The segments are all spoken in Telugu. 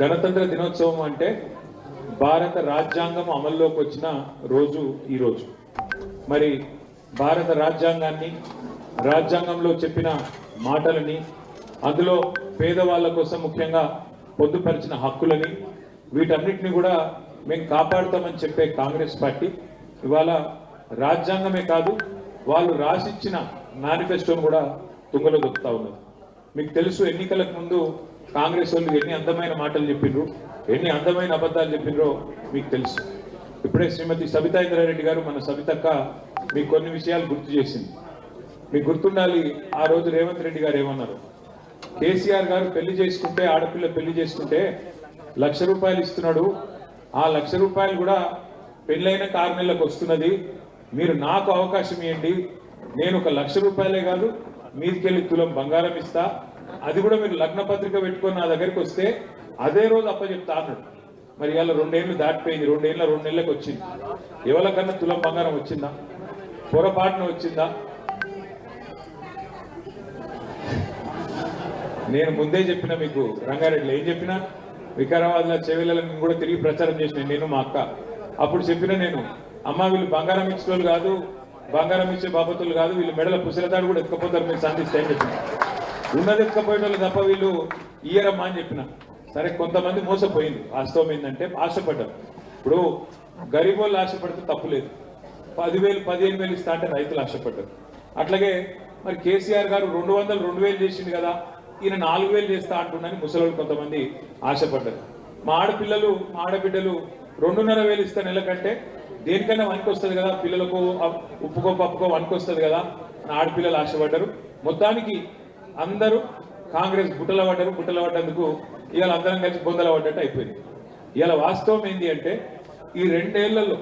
గణతంత్ర దినోత్సవం అంటే భారత రాజ్యాంగం అమల్లోకి వచ్చిన రోజు ఈ రోజు. మరి భారత రాజ్యాంగాన్ని రాజ్యాంగంలో చెప్పిన మాటలని అందులో పేదవాళ్ళ కోసం ముఖ్యంగా పొందుపరిచిన హక్కులని వీటన్నిటిని కూడా మేము కాపాడుతామని చెప్పే కాంగ్రెస్ పార్టీ. ఇవాళ రాజ్యాంగమే కాదు వాళ్ళు రాసిచ్చిన మేనిఫెస్టోను కూడా తుంగలో దొక్కుతా ఉన్నారు మీకు తెలుసు ఎన్నికలకు ముందు కాంగ్రెస్ వాళ్ళు ఎన్ని అందమైన మాటలు చెప్పిండ్రు ఎన్ని అందమైన అబద్ధాలు చెప్పిండ్రో మీకు తెలుసు. ఇప్పుడే శ్రీమతి సబితా ఇంద్రారెడ్డి గారు మన సబితక్క మీకు కొన్ని విషయాలు గుర్తు చేసింది. మీకు గుర్తుండాలి ఆ రోజు రేవంత్ రెడ్డి గారు ఏమన్నారు? కేసీఆర్ గారు పెళ్ళి చేసుకుంటే ఆడపిల్ల పెళ్ళి చేసుకుంటే లక్ష రూపాయలు ఇస్తున్నాడు. ఆ లక్ష రూపాయలు కూడా పెళ్ళైన ఆరు నెలలకు వస్తున్నది. మీరు నాకు అవకాశం ఇవ్వండి నేను ఒక లక్ష రూపాయలే కాదు మీదికెళ్ళి తులం బంగారం ఇస్తా. అది కూడా మీరు లగ్న పత్రిక పెట్టుకొని నా దగ్గరికి వస్తే అదే రోజు అప్పచెప్తా అన్నాడు. మరి ఇవాళ రెండేళ్ళు దాటిపోయింది రెండేళ్ళ రెండు నెలలకు వచ్చింది. ఎవరికన్నా తులం బంగారం వచ్చిందా? పొరపాటున వచ్చిందా? నేను ముందే చెప్పిన మీకు రంగారెడ్డిలో ఏం చెప్పినా? వికారాబాద్లో మేము కూడా తిరిగి ప్రచారం చేసిన నేను మా అక్క. అప్పుడు చెప్పిన నేను అమ్మ వీళ్ళు బంగారం ఇచ్చిన కాదు బంగారం ఇచ్చే బాపతులు కాదు వీళ్ళు మెడల పుసలతాడు కూడా ఎత్తుకపోతారు మీరు సంధిస్తే అని చెప్పిన. ఉన్నది వాళ్ళు తప్ప వీళ్ళు ఇయ్యరమ్మా అని చెప్పిన. సరే కొంతమంది మోసపోయింది. వాస్తవం ఏంటంటే ఆశపడ్డారు. ఇప్పుడు గరీబ్ వాళ్ళు ఆశపడితే తప్పు లేదు. పదివేలు పదిహేను వేలు ఇస్తా అంటే రైతులు ఆశపడ్డారు. అట్లాగే మరి కేసీఆర్ గారు రెండు వందలు రెండు వేలు చేసింది కదా ఈయన నాలుగు వేలు చేస్తా అంటున్నాని ముసలోళ్ళు కొంతమంది ఆశపడ్డారు. మా ఆడపిల్లలు మా ఆడబిడ్డలు రెండున్నర వేలు ఇస్తా నెలకంటే దేనికైనా వనికి వస్తుంది కదా పిల్లలకు ఉప్పుకో పప్పుకో వనికి వస్తుంది కదా అని ఆడపిల్లలు ఆశపడ్డారు. మొత్తానికి అందరూ కాంగ్రెస్ బుట్టల పడ్డారు బుట్టల పడ్డందుకు ఇవాళ అందరం కలిసి బొందల పడ్డట్టు అయిపోయింది. ఇవాళ వాస్తవం ఏంటి అంటే ఈ రెండేళ్ళలో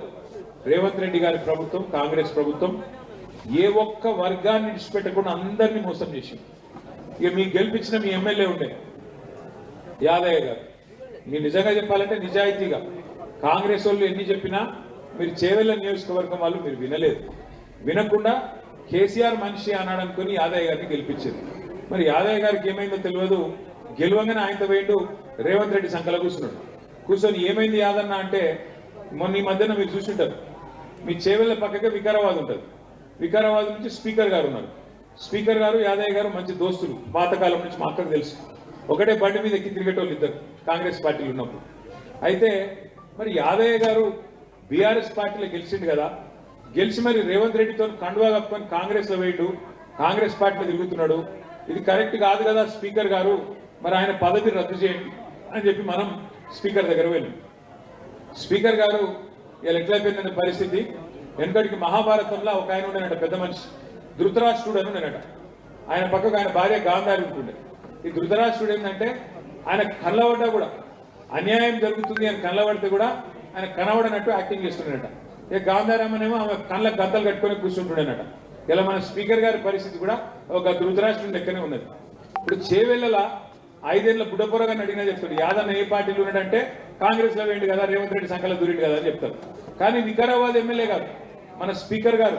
రేవంత్ రెడ్డి గారి ప్రభుత్వం కాంగ్రెస్ ప్రభుత్వం ఏ ఒక్క వర్గాన్ని విడిచిపెట్టకుండా అందరినీ మోసం చేసింది. ఇక మీకు గెలిపించిన మీ ఎమ్మెల్యే ఉండే యాదయ్య గారు. మీరు నిజంగా చెప్పాలంటే నిజాయితీగా కాంగ్రెస్ వాళ్ళు ఎన్ని చెప్పినా మీరు చేవెళ్ళ నియోజకవర్గం వాళ్ళు మీరు వినలేదు. వినకుండా కేసీఆర్ మనిషి అన్నాడు యాదయ్య గారిని గెలిపించింది మరి యాదయ్య గారికి ఏమైందో తెలియదు. గెలవంగానే ఆయనతో పోయిండు రేవంత్ రెడ్డి సంకల కూర్చున్నాడు. కూర్చొని ఏమైంది యాదన్న అంటే మొన్న ఈ మధ్యన మీరు చూసుంటారు. మీ చేవెళ్ళ పక్కకే వికారాబాద్ ఉంటుంది. వికారాబాద్ నుంచి స్పీకర్ గారు ఉన్నారు. స్పీకర్ గారు యాదయ్య గారు మంచి దోస్తులు. పాతకాలం నుంచి మా అక్కకు తెలుసు. ఒకటే బండి మీద ఎక్కి తిరిగేటోళ్ళు ఇద్దరు కాంగ్రెస్ పార్టీలు ఉన్నప్పుడు. అయితే మరి యాదయ్య గారు బీఆర్ఎస్ పార్టీలో గెలిచిండు కదా. గెలిచి మరి రేవంత్ రెడ్డితో కండువా కప్పుకొని కాంగ్రెస్లో కాంగ్రెస్ పార్టీలో తిరుగుతున్నాడు. ఇది కరెక్ట్ కాదు కదా స్పీకర్ గారు మరి ఆయన పదవి రద్దు చేయండి అని చెప్పి మనం స్పీకర్ దగ్గర వెళ్ళాం. స్పీకర్ గారు ఇలా ఎట్లయిపోయిందనే పరిస్థితి వెనుకటికి మహాభారతంలో ఒక ఆయన ఉండేనట పెద్ద మనిషి ధృతరాష్ట్రుడు అని ఉండేనట. ఆయన పక్కకు ఆయన భార్య గాంధారి ఉంటుండే. ఈ ధృతరాష్ట్రుడు ఏంటంటే ఆయన కళ్ళబడ్డా కూడా అన్యాయం జరుగుతుంది అని కళ్ళబడితే కూడా ఆయన కనబడనట్టు యాక్టింగ్ చేస్తుండేనట. ఇక గాంధారమ్మనేమో ఆమె కళ్ళ గద్దలు కట్టుకొని కూర్చుంటుండేనట. ఇలా మన స్పీకర్ గారి పరిస్థితి కూడా ఒక ధృతరాష్ట్రం లెక్కనే ఉన్నది. ఇప్పుడు చేవెళ్ళలా ఐదేళ్ళ బుడ్డపొరగాన్ని అడిగినా చెప్తాడు యాదన్న ఏ పార్టీలో ఉన్నాడంటే కాంగ్రెస్లో వేయండి కదా రేవంత్ రెడ్డి సంఖ్యలో దూరిండు కదా అని చెప్తారు. కానీ వికారాబాద్ ఎమ్మెల్యే గారు మన స్పీకర్ గారు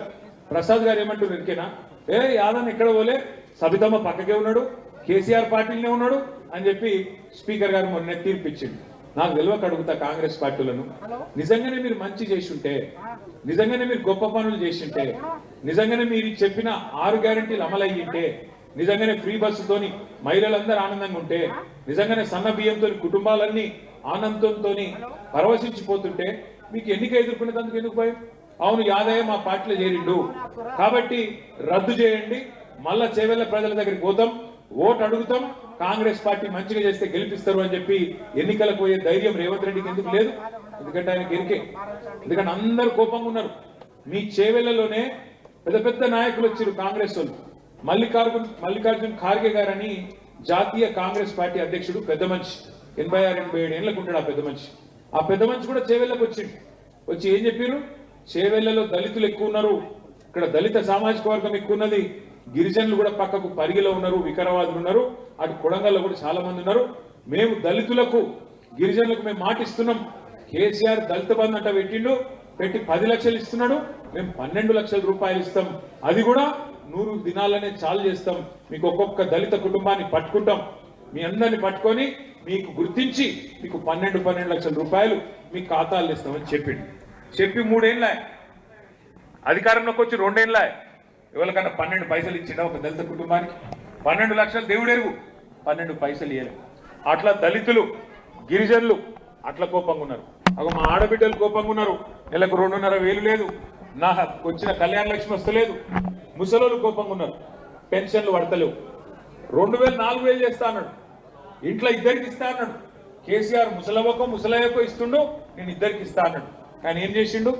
ప్రసాద్ గారు ఏమంటారు ఇంకేనా ఏ యాదన్న ఎక్కడ పోలే? సబితమ్మ పక్కకే ఉన్నాడు కేసీఆర్ పార్టీలోనే ఉన్నాడు అని చెప్పి స్పీకర్ గారు మొన్న తీర్పు నాకు తెలియక అడుగుతా కాంగ్రెస్ పార్టీలను. నిజంగానే మీరు మంచి చేస్తుంటే నిజంగానే మీరు గొప్ప పనులు చేస్తుంటే నిజంగానే మీరు చెప్పిన ఆరు గ్యారంటీలు అమలయ్యింటే నిజంగానే ఫ్రీ బస్సుతోని మహిళలందరూ ఆనందంగా ఉంటే నిజంగానే సన్న బియ్యంతో కుటుంబాలన్నీ ఆనందంతో పరవశించిపోతుంటే మీకు ఎన్నిక ఎదుర్కొనేందుకు ఎందుకు భయం? అవును యాదయ్య మా పార్టీలో చేరిండు. కాబట్టి రద్దు చేయండి. మళ్ళా చేవెళ్ళ ప్రజల దగ్గరికి పోతాం. ఓటు అడుగుతాం కాంగ్రెస్ పార్టీ మంచిగా చేస్తే గెలిపిస్తారు అని చెప్పి ఎన్నికలకు పోయే ధైర్యం రేవంత్ రెడ్డికి ఎందుకు లేదు? ఎందుకంటే ఆయన గెలికే. ఎందుకంటే అందరు కోపంగా ఉన్నారు. మీ చేవెళ్ళలోనే పెద్ద పెద్ద నాయకులు వచ్చారు కాంగ్రెస్ వాళ్ళు. మల్లికార్జున్ మల్లికార్జున్ ఖార్గే గారని జాతీయ కాంగ్రెస్ పార్టీ అధ్యక్షుడు పెద్ద మనిషి. ఎనభై ఆరు ఎనభై ఏడు ఏళ్ళకు ఉంటాడు ఆ పెద్ద మనిషి. ఆ పెద్ద మనిషి కూడా చేవెళ్ళకు వచ్చింది వచ్చి ఏం చెప్పారు చేవెళ్ళలో దళితులు ఎక్కువ ఉన్నారు. ఇక్కడ దళిత సామాజిక వర్గం ఎక్కువ ఉన్నది. గిరిజనులు కూడా పక్కకు పరిగిలో ఉన్నారు వికారాబాద్లు ఉన్నారు అటు కొడంగల్లో కూడా చాలా మంది ఉన్నారు. మేము దళితులకు గిరిజనులకు మేము మాటిస్తున్నాం. కేసీఆర్ దళిత బంధు అంట పెట్టిండు పెట్టి పది లక్షలు ఇస్తున్నాడు మేము పన్నెండు లక్షల రూపాయలు ఇస్తాం. అది కూడా నూరు దినాలనే చాలు చేస్తాం. మీకు ఒక్కొక్క దళిత కుటుంబాన్ని పట్టుకుంటాం. మీ అందరిని పట్టుకొని మీకు గుర్తించి మీకు పన్నెండు పన్నెండు లక్షల రూపాయలు మీ ఖాతాలు ఇస్తామని చెప్పిండు. చెప్పి మూడేళ్ళ అధికారంలోకి వచ్చి రెండేళ్ళ ఎవరికన్నా పన్నెండు పైసలు ఇచ్చిండా ఒక దళిత కుటుంబానికి? పన్నెండు లక్షలు దేవుడెరుగు పన్నెండు పైసలు ఇవ్వలేదు అట్లా దళితులు గిరిజనులు అట్లా కోపంగా ఉన్నారు. అగో మా ఆడబిడ్డలు కోపంగా ఉన్నారు. నెలకు రెండున్నర వేలు లేదు. నా వచ్చిన కళ్యాణ లక్ష్మి వస్తలేదు. ముసలోళ్ళు కోపంగా ఉన్నారు. పెన్షన్లు పడతలేవు. రెండు వేలు నాలుగు వేలు చేస్తా అన్నాడు. ఇంట్లో ఇద్దరికి ఇస్తా అన్నాడు. కేసీఆర్ ముసలవ్వకో ముసలయ్యకో ఇస్తుండు నేను ఇద్దరికి ఇస్తా అన్నాడు. కానీ ఏం చేసిండు?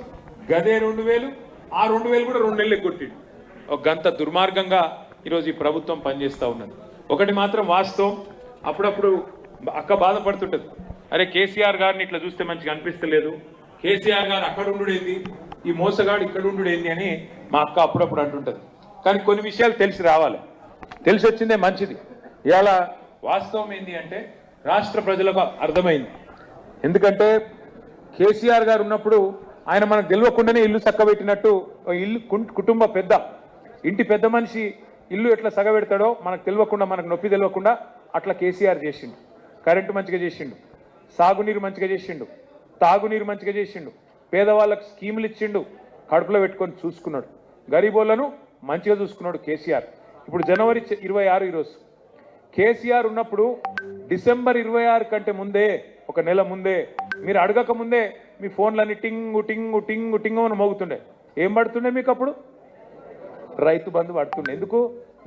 గదే రెండు వేలు ఆ రెండు వేలు కూడా రెండు నెలలు కొట్టిండు. ఒక గంత దుర్మార్గంగా ఈరోజు ఈ ప్రభుత్వం పనిచేస్తూ ఉన్నది. ఒకటి మాత్రం వాస్తవం. అప్పుడప్పుడు అక్క బాధపడుతుంటుంది. అరే కేసీఆర్ గారిని ఇట్లా చూస్తే మంచిగా అనిపిస్తలేదు. కేసీఆర్ గారు అక్కడ ఉండుడేంది ఈ మోసగాడు ఇక్కడ ఉండుడేంది అని మా అక్క అప్పుడప్పుడు అంటుంటుంది. కానీ కొన్ని విషయాలు తెలిసి రావాలి. తెలిసి వచ్చిందే మంచిది. ఇవాళ వాస్తవం ఏంటి అంటే రాష్ట్ర ప్రజలకు అర్థమైంది. ఎందుకంటే కేసీఆర్ గారు ఉన్నప్పుడు ఆయన మనకు తెలియకుండానే ఇల్లు చక్కబెట్టినట్టు ఓ ఇల్లు కుం- కుటుంబ పెద్ద ఇంటి పెద్ద మనిషి ఇల్లు ఎట్లా సగబెడతాడో మనకు తెలియకుండా మనకు నొప్పి తెలియకుండా అట్లా కేసీఆర్ చేసిండు. కరెంటు మంచిగా చేసిండు. సాగునీరు మంచిగా చేసిండు. తాగునీరు మంచిగా చేసిండు. పేదవాళ్ళకు స్కీములు ఇచ్చిండు. కడుపులో పెట్టుకొని చూసుకున్నాడు. గరీబోళ్ళను మంచిగా చూసుకున్నాడు కేసీఆర్. ఇప్పుడు జనవరి ఇరవై ఆరు ఈరోజు. కేసీఆర్ ఉన్నప్పుడు డిసెంబర్ ఇరవై ఆరు కంటే ముందే ఒక నెల ముందే మీరు అడగక ముందే మీ ఫోన్లన్నీ టింగు టింగు టింగు టింగు అని మోగుతుండే. ఏం పడుతుండే మీకు అప్పుడు? రైతు బంధు పడుతుండే. ఎందుకు?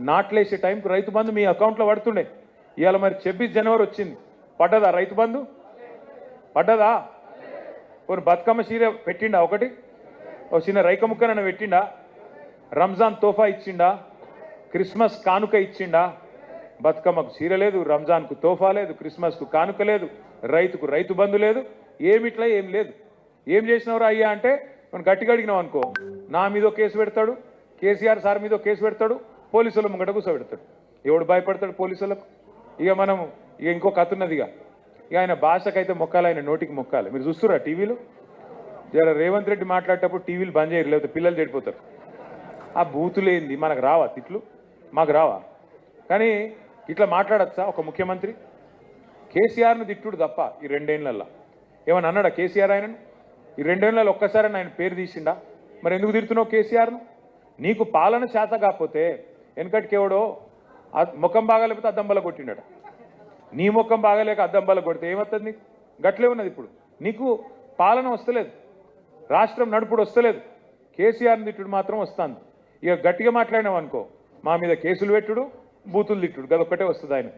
నాట్లేసే టైంకి రైతు బంధు మీ అకౌంట్లో పడుతుండే. ఇవాళ మరి ఛబ్బీస్ జనవరి వచ్చింది. పడ్డదా రైతు బంధు? పడ్డదా? కొన్ని బతుకమ్మ చీర పెట్టిండా ఒకటి? ఓ చిన్న రైక ముక్కనన్న పెట్టిండా? రంజాన్ తోఫా ఇచ్చిండా? క్రిస్మస్ కానుక ఇచ్చిండా? బతుకమ్మకు చీర లేదు రంజాన్కు తోఫా లేదు క్రిస్మస్కు కానుక లేదు రైతుకు రైతు బంధు లేదు ఏమిట్లా ఏం లేదు. ఏం చేసినవరా అయ్యా అంటే మనం గట్టిగా అడిగినాం అనుకో నా మీద ఒక కేసు పెడతాడు కేసీఆర్ సార్ మీద కేసు పెడతాడు పోలీసుల ముంగట కూర్చోబెడతాడు ఎవడు భయపడతాడు పోలీసులకు? ఇక మనం ఇక ఇంకో కథ ఉన్నది ఇక. ఇక ఆయన భాషకైతే మొక్కాలి ఆయన నోటికి మొక్కాలి. మీరు చూస్తురా టీవీలో? జర రేవంత్ రెడ్డి మాట్లాడేటప్పుడు టీవీలు బంద్ చేయరు లేకపోతే పిల్లలు చెడిపోతారు. ఆ బూతులేంది మనకు రావా తిట్లు? మాకు రావా? కానీ ఇట్లా మాట్లాడచ్చా ఒక ముఖ్యమంత్రి? కేసీఆర్ను తిట్టుడు తప్ప ఈ రెండేళ్ళలో ఏమన్నా అన్నాడా కేసీఆర్ ఆయనను? ఈ రెండేళ్ళలో ఒక్కసారి ఆయన పేరు తీసిండా? మరి ఎందుకు తిడుతున్నావు కేసీఆర్ను? నీకు పాలన చేత కాకపోతే వెనకటికెవడో ముఖం బాగాలేకపోతే అద్దం బల కొట్టిండట. నీ ముఖం బాగాలేక అద్దం బల కొడితే ఏమవుతుంది నీకు? గట్లే ఉన్నది ఇప్పుడు. నీకు పాలన వస్తలేదు. రాష్ట్రం నడుపుడు వస్తలేదు. కేసీఆర్ని తిట్టుడు మాత్రం వస్తుంది. ఇక గట్టిగా మాట్లాడినాం అనుకో మా మీద కేసులు పెట్టుడు బూతులు తిట్టుడు. గదొక్కటే వస్తుంది ఆయన.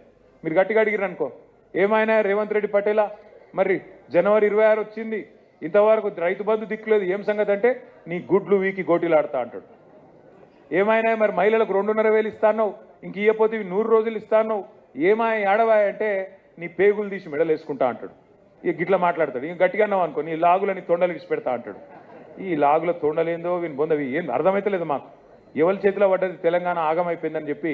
మీరు గట్టిగా అడిగిరు అనుకో ఏమైనా రేవంత్ రెడ్డి పటేలా? మరి జనవరి ఇరవై ఆరు వచ్చింది. ఇంతవరకు రైతు బంధు దిక్కులేదు. ఏం సంగతి అంటే నీ గుడ్లు వీకి గోటీలు ఆడతా అంటాడు. ఏమైనా మరి మహిళలకు రెండున్నర వేలు ఇస్తాను ఇంక ఇయ్యపోతే ఇవి నూరు రోజులు ఇస్తాను ఏమాయ ఏడవాయ అంటే నీ పేగులు తీసి మెడలు వేసుకుంటా అంటాడు. ఇక గిట్లా మాట్లాడతాడు. ఇంక గట్టిగా అన్నావు అనుకో నీ లాగులని తొండలు ఇచ్చి పెడతా అంటాడు. ఈ లాగుల తొండలేందో వీని బొందవి ఏం అర్థమైతలేదు మాకు. ఎవరి చేతిలో పడ్డది తెలంగాణ ఆగమైపోయిందని చెప్పి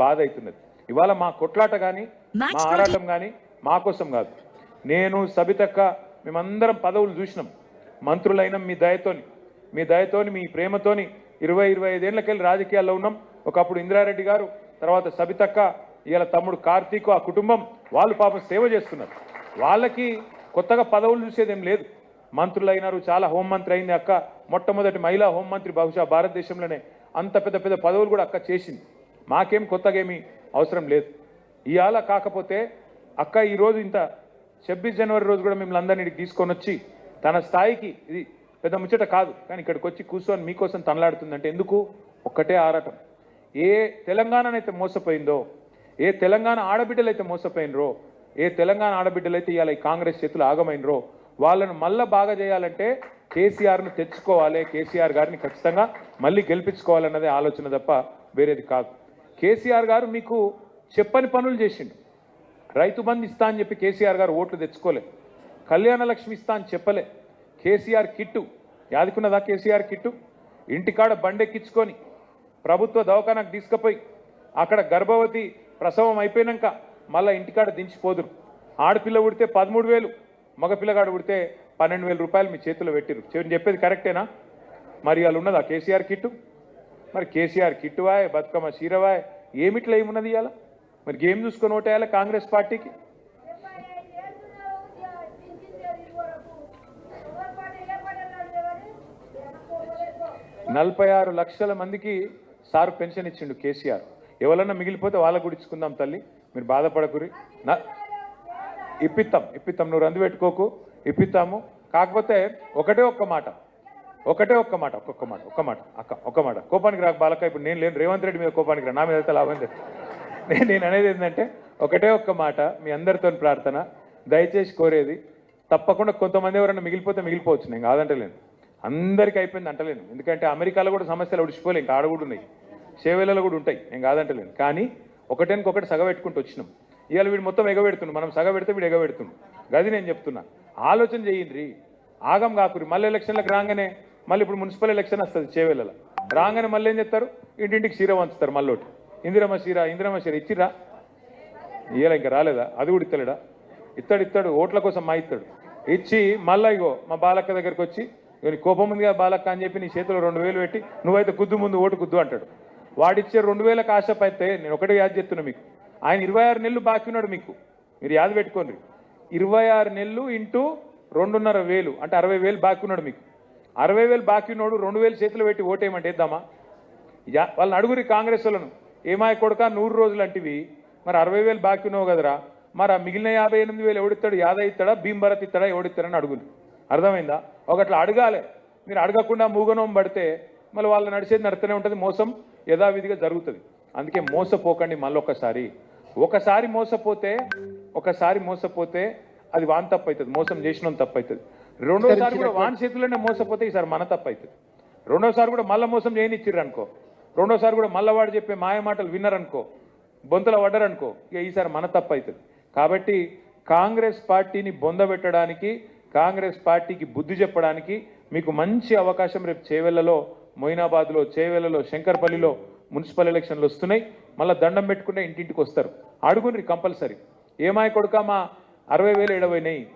బాధ అవుతున్నది. ఇవాళ మా కొట్లాట కానీ మా ఆరాటం కానీ మా కోసం కాదు. నేను సబితక్క మేమందరం పదవులు చూసినాం. మంత్రులైన మీ దయతోని. మీ దయతోని మీ ప్రేమతోని ఇరవై ఇరవై ఐదేళ్ళకెళ్ళి రాజకీయాల్లో ఉన్నాం. ఒకప్పుడు ఇందిరారెడ్డి గారు తర్వాత సబితక్క ఇలా తమ్ముడు కార్తీక్ ఆ కుటుంబం వాళ్ళు పాపం సేవ చేస్తున్నారు. వాళ్ళకి కొత్తగా పదవులు చూసేదేం లేదు. మంత్రులు అయినారు చాలా హోంమంత్రి అయింది అక్క. మొట్టమొదటి మహిళా హోంమంత్రి బహుశా భారతదేశంలోనే అంత పెద్ద పెద్ద పదవులు కూడా అక్క చేసింది. మాకేం కొత్తగా అవసరం లేదు. ఇవాళ కాకపోతే అక్క ఈరోజు ఇంత ఛబ్బీస్ జనవరి రోజు కూడా మిమ్మల్ని అందరినీ తీసుకొని వచ్చి తన స్థాయికి ఇది పెద్ద ముచ్చట కాదు. కానీ ఇక్కడికి వచ్చి కూర్చొని మీకోసం తనలాడుతుందంటే ఎందుకు? ఒక్కటే ఆరాటం. ఏ తెలంగాణనైతే మోసపోయిందో ఏ తెలంగాణ ఆడబిడ్డలైతే మోసపోయినరో ఏ తెలంగాణ ఆడబిడ్డలైతే ఇవాళ ఈ కాంగ్రెస్ చేతులు ఆగమైనరో వాళ్ళను మళ్ళా బాగా చేయాలంటే కేసీఆర్ను తెచ్చుకోవాలి. కేసీఆర్ గారిని ఖచ్చితంగా మళ్ళీ గెలిపించుకోవాలన్నదే ఆలోచన తప్ప వేరేది కాదు. కేసీఆర్ గారు మీకు చెప్పని పనులు చేసిండు. రైతు బంధు ఇస్తా అని చెప్పి కేసీఆర్ గారు ఓట్లు తెచ్చుకోలే. కళ్యాణ లక్ష్మి ఇస్తా అని చెప్పలే. KCR kit. యాదికున్నదా KCR kit? ఇంటికాడ బండెక్కించుకొని ప్రభుత్వ దవాఖానకు తీసుకుపోయి అక్కడ గర్భవతి ప్రసవం అయిపోయినాక మళ్ళీ ఇంటికాడ దించిపోదురు. ఆడపిల్ల ఉడితే పదమూడు వేలు మగపిల్లగాడు ఉడితే పన్నెండు వేల రూపాయలు మీ చేతిలో పెట్టిరు నేను చెప్పేది కరెక్టేనా? మరి వాళ్ళు ఉన్నదా కేసీఆర్ కిట్టు? మరి కేసీఆర్ కిట్టువాయ్ బతుకమ్మ చీరవాయ్ ఏమిట్లా ఏమున్నది ఇవాళ? మరి గేమ్ చూసుకొని ఓటేయాలి కాంగ్రెస్ పార్టీకి? నలభై ఆరు లక్షల మందికి సారు పెన్షన్ ఇచ్చిండు కేసీఆర్. ఎవరన్నా మిగిలిపోతే వాళ్ళకు కూడా ఇచ్చుకుందాం తల్లి. మీరు బాధపడకురి. నా ఇప్పిస్తాం ఇప్పిస్తాం నువ్వు రందు పెట్టుకోకు. ఇప్పిస్తాము కాకపోతే ఒకటే ఒక్క మాట. ఒకటే ఒక్క మాట ఒక్కొక్క మాట ఒక్క మాట. అక్క ఒక్క మాట. కోపానికి రాక బాలక ఇప్పుడు నేను లేను. రేవంత్ రెడ్డి మీద కోపానికి రా. నా మీద అయితే లాభం నేను నేను అనేది ఏంటంటే ఒకటే ఒక్క మాట మీ అందరితో ప్రార్థన. దయచేసి కోరేది తప్పకుండా కొంతమంది ఎవరైనా మిగిలిపోతే మిగిలిపోవచ్చు. నేను కాదంటలేను అందరికీ అయిపోయింది అంటలేను. ఎందుకంటే అమెరికాలో కూడా సమస్యలు ఉడిచిపోలే ఇంకా ఆడ కూడా ఉన్నాయి. సేవలలో కూడా ఉంటాయి. నేను కాదంటలేను. కానీ ఒకటేనికొకటి సగబెట్టుకుంటూ వచ్చినాం. ఇవాళ వీడు మొత్తం ఎగబెడుతుండు. మనం సగబెడితే వీడు ఎగబెడుతుండు. గది నేను చెప్తున్నా. ఆలోచన చేయండి ఆగం కాకురి. మళ్ళీ ఎలక్షన్లకు రాగానే మళ్ళీ ఇప్పుడు మున్సిపల్ ఎలక్షన్ వస్తుంది చేవేళ్ళ రాగానే మళ్ళీ ఏం చెప్తారు ఇంటింటికి సీర వంచుతారు మళ్ళోటి. ఇందిరమ్మ సీర ఇందిరమ్మ సీర ఇచ్చిరా ఇయ్యాల ఇంకా రాలేదా? అది కూడా ఇత్తలేడా? ఇత్తాడు ఇస్తాడు ఓట్ల కోసం మా ఇత్తాడు. ఇచ్చి మళ్ళా ఇగో మా బాలక్క దగ్గరికి వచ్చి ఇగో కోపం ఉందిగా బాలక్క అని చెప్పి నీ చేతిలో రెండు వేలు పెట్టి నువ్వైతే గుద్దు ముందు ఓటు కుద్దు అంటాడు. వాడిచ్చే రెండు వేలకు ఆశ అయితే నేను ఒకటే యాద చెప్తున్నా మీకు. ఆయన ఇరవై ఆరు నెలలు బాకీ ఉన్నాడు మీకు. మీరు యాద పెట్టుకోండి. ఇరవై ఆరు నెలలు ఇంటూ రెండున్నర వేలు అంటే అరవై వేలు బాకీ ఉన్నాడు మీకు. అరవై వేలు బాకీ ఉన్నాడు రెండు వేలు చేతిలో పెట్టి ఓటేయమంటే ఇద్దామా యా- వాళ్ళని అడుగురి కాంగ్రెస్ వాళ్ళను. ఏమాయ కొడుక నూరు రోజులు అంటివి. మరి అరవై వేలు బాకీ ఉన్నావు కదరా? మరి ఆ మిగిలిన యాభై ఎనిమిది వేలు ఎవడిస్తాడు? యాదవ్ ఇస్తాడా? భీమ్ భరత్ ఇస్తాడా? ఎవడిస్తాడని అడుగురు అర్థమైందా? ఒకట్లా అడగాలి. మీరు అడగకుండా మూగనం పడితే మళ్ళీ వాళ్ళు నడిచేది నడుతూనే ఉంటుంది. మోసం యథావిధిగా జరుగుతుంది. అందుకే మోసపోకండి మళ్ళొకసారి ఒకసారి మోసపోతే ఒకసారి మోసపోతే అది వాన్ తప్పు అవుతుంది మోసం చేసిన తప్పు అవుతుంది రెండోసారి కూడా వాన్ చేతిలోనే మోసపోతే ఈసారి మన తప్పు అవుతుంది రెండోసారి కూడా మళ్ళా మోసం చేయనిచ్చిర్రు అనుకో రెండోసారి కూడా మళ్ళా వాడు చెప్పే మాయ మాటలు విన్నరనుకో బొంతల పడ్డరనుకో ఇక ఈసారి మన తప్పు అవుతుంది కాబట్టి కాంగ్రెస్ పార్టీని బొందబెట్టడానికి కాంగ్రెస్ పార్టీకి బుద్ధి చెప్పడానికి మీకు మంచి అవకాశం రేపు చేవెళ్ళలో మొయినాబాద్లో చేవెళ్ళలో శంకర్పల్లిలో మున్సిపల్ ఎలక్షన్లు వస్తున్నాయి. మళ్ళీ దండం పెట్టుకుంటే ఇంటింటికి వస్తారు. అడుగుని కంపల్సరీ. ఏమాయ కొడుక మా అరవై వేలు ఎడవైనాయి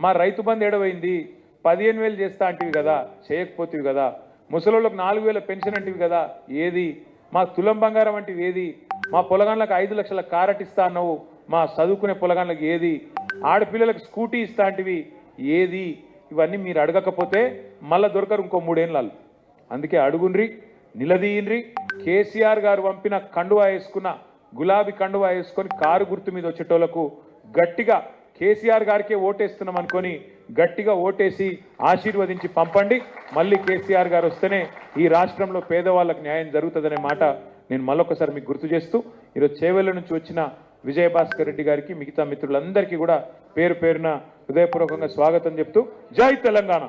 మా రైతు బంధు ఎడవైంది పదిహేను వేలు చేస్తా అంటివి కదా చేయకపోతేవి కదా. ముసలోళ్ళకి నాలుగు వేల పెన్షన్ అంటివి కదా ఏది? మా తులం బంగారం వంటివి ఏది? మా పొలగాన్లకు ఐదు లక్షల కారట్ ఇస్తా అన్నావు. మా చదువుకునే పొలగాన్లకు ఏది? ఆడపిల్లలకు స్కూటీ ఇస్తా అంటివి. ఏది? ఇవన్నీ మీరు అడగకపోతే మళ్ళా దొరకరు ఇంకో మూడేళ్ళు అందుకే అడుగుండ్రి నిలదీయండ్రి. కేసీఆర్ గారు పంపిన కండువా వేసుకున్న గులాబీ కండువా వేసుకొని కారు గుర్తు మీద వచ్చేటోళ్ళకు గట్టిగా కేసీఆర్ గారికే ఓటేస్తున్నాం అనుకొని గట్టిగా ఓటేసి ఆశీర్వదించి పంపండి. మళ్ళీ కేసీఆర్ గారు వస్తేనే ఈ రాష్ట్రంలో పేదవాళ్ళకు న్యాయం జరుగుతుందనే మాట నేను మళ్ళొకసారి మీకు గుర్తు చేస్తూ ఈరోజు చేవెళ్ళ నుంచి వచ్చిన విజయభాస్కర్ రెడ్డి గారికి మిగతా మిత్రులందరికీ కూడా పేరు పేరున హృదయపూర్వకంగా స్వాగతం చెప్తూ జై తెలంగాణ.